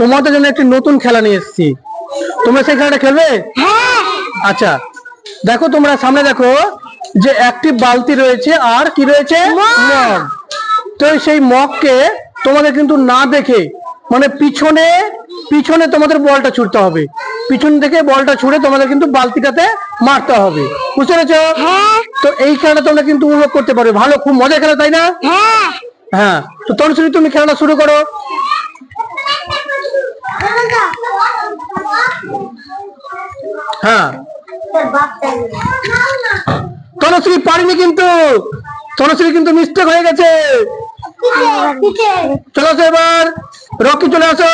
তোমাদের জন্য একটি নতুন খেলা নিয়ে এসেছি। তোমরা সেই খেলাটা খেলবে? আচ্ছা দেখো তোমরা সামনে দেখো যে একটি বালতি রয়েছে আর কি রয়েছে? মগ। তো সেই মগকে তোমাদের কিন্তু না দেখে মানে পিছনে পিছনে তোমাদের বলটা ছুটতে হবে। পিছন থেকে বলটা ছুড়ে তোমাদের কিন্তু বালতিটাতে মারতে হবে। বুঝতে পেরেছ? তো এই খেলাটা তোমরা কিন্তু উপভোগ করতে পারবে। ভালো খুব মজা খেলা তাই না? হ্যাঁ। তো তনুশ্রী তুমি খেলাটা শুরু করো। হ্যাঁ। তনুশ্রী পারিনি কিন্তু। তনুশ্রী কিন্তু মিস্টেক হয়ে গেছে। চলে আসো এবার। রকি চলে আসো।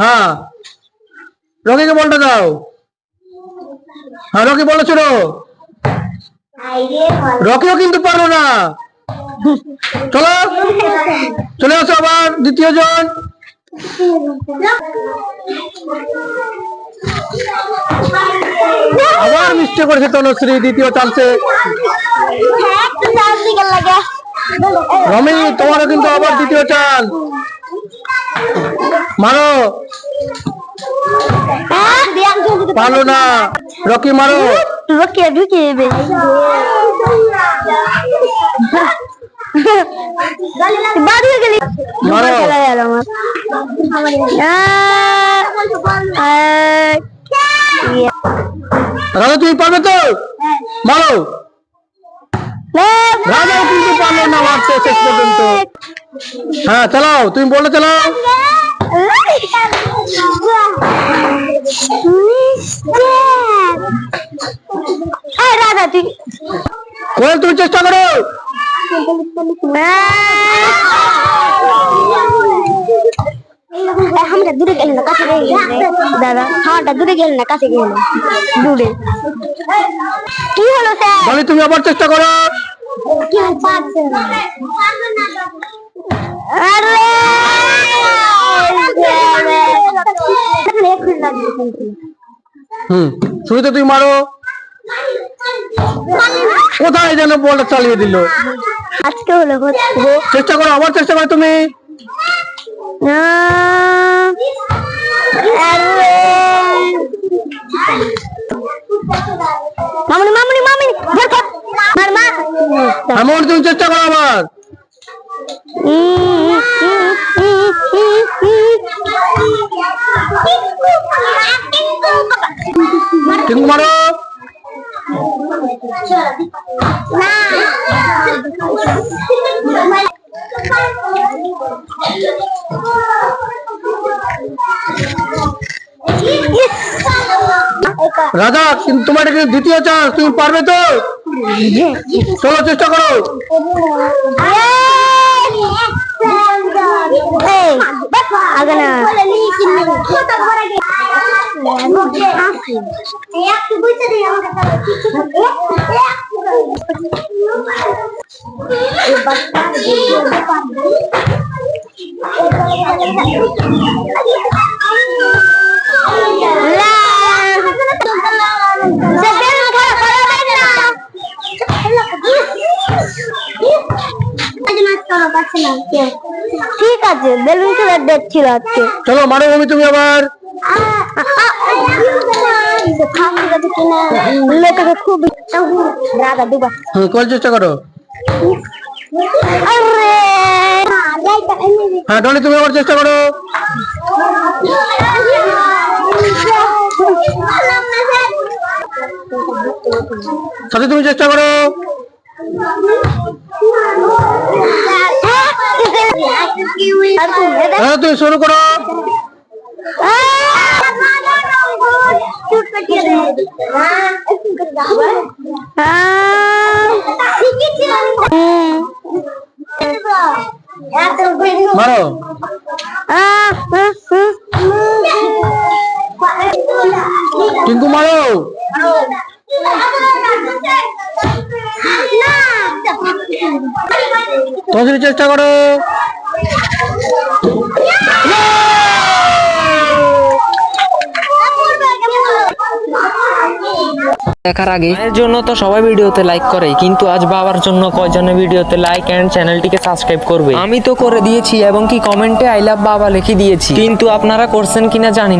হ্যাঁ। রকিকে বলটা দাও। হ্যাঁ রকি বলটা ছোড়ো রকিও কিন্তু পারো না। চলো। চলে আসো আবার দ্বিতীয় জন আবার মিস্টেক করেছে তনুশ্রী দ্বিতীয় চান্সে রমি তোমারও কিন্তু আবার দ্বিতীয় চান্স মারো। পারল না। রকি মারো। ঢুকিয়ে গেলি। মারো। রাজা তুমি পারবে তো? মারো। রাজাও কিন্তু পারল না মারতে শেষ পর্যন্ত। হ্যাঁ চালাও তুমি বলে চালাও। রাজা তুই কোয়েল তুমি চেষ্টা করো। আমরা দূরে গেল না কাছে গেল দাদা হাওয়াটা দূরে গেল না কাছে গেল দূরে। কি হলো স্যার? বলি তুমি আবার চেষ্টা করো। কি পারছে আরে! হুম শুরুতে তুমি মারো। কোথায় যেন বলটা চালিয়ে দিল। আজকে হলো চেষ্টা করো আবার চেষ্টা করো তুমি। মামুনি মামুনি মামুনি মার মার এমন তুমি চেষ্টা করো আবার। কিন্তু মারো। রাজা তোমার কিন্তু দ্বিতীয় চান্স তুমি পারবে তো? চলো চেষ্টা করো। না ঠিক আছে বেলুন খেলার ডেট ছিল আজকে। চলো তুমি আবার। লোককে খুব রাধা দুবা হুম কল চেষ্টা করো। আরে! হ্যাঁ তুমি আবার চেষ্টা করো। সাথে তুমি চেষ্টা করো। হ্যাঁ তুমি শুরু করো। মারো। টিঙ্কু মারো। তোমাদের চেষ্টা করো। দেখার আগে। এর জন্য তো সবাই ভিডিওতে লাইক করে, কিন্তু আজ বাবার জন্য কয়জনে ভিডিওতে লাইক এন্ড চ্যানেলটিকে সাবস্ক্রাইব করবে? আমি তো করে দিয়েছি এবং কি কমেন্টে আই লাভ বাবা লিখে দিয়েছি। কিন্তু আপনারা করছেন কিনা জানি।